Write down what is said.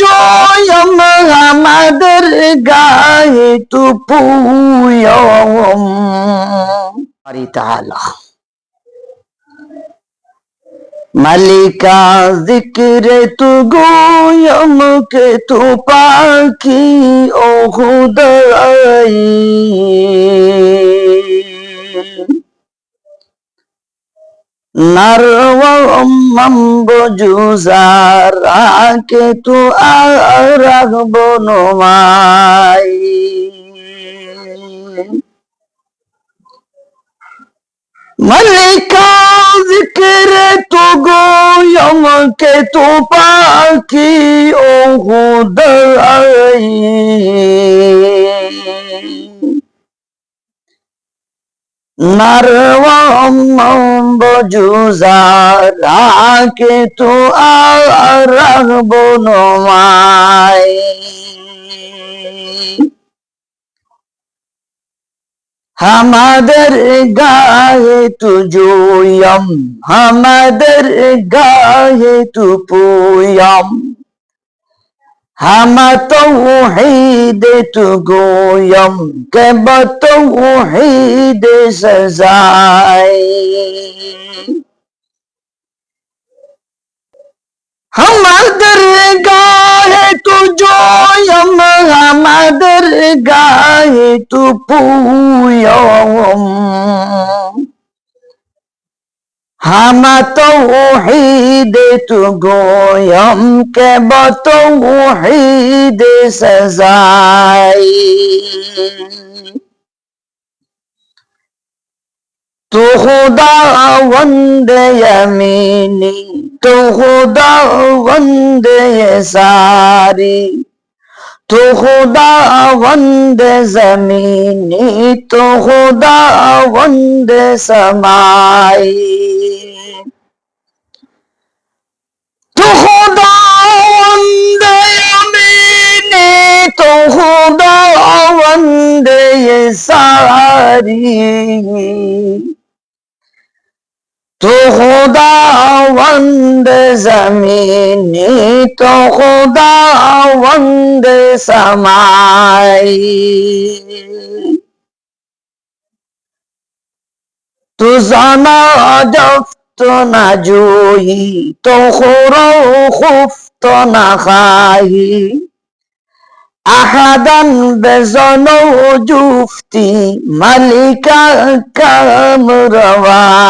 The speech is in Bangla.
জয়ম আমাদের গায়ে তু তাআলা মালিকা জিক্রে তু গোয়ম কে তু পাখি ও খুদাই রাখে তু আর রাখব নমাই। মালিকাজ কেরে তো গো আমাকে তো পাখি ও হুদাই নারওয়া नरवम बजुजारा के तो आरग बनवाई আমাদের গায়ে তু জোয়ম আমাদের গায়ে তু পুয়ম हम तौहीद गोयम के बतौहीद सजाए हम अदर गाहे तू जोयम हम अदर गाहे तू पूयम हम तौहीद तु गोयम के बतौहीद सजाई तो खुदावंद यमीनी तो खुदावंद सारी تو خدا وند زمینی تو خدا وند سمائی تو خدا وند یمینی تو خدا وند ساری তো খোদা বন্দ জমিনি, তো খোদা বন্দ সমাই। তু জানা জপ্ত না জুই, তো খুব তো না খাই। আহাদান বেজন জুফতি মালিকা কামরওয়াই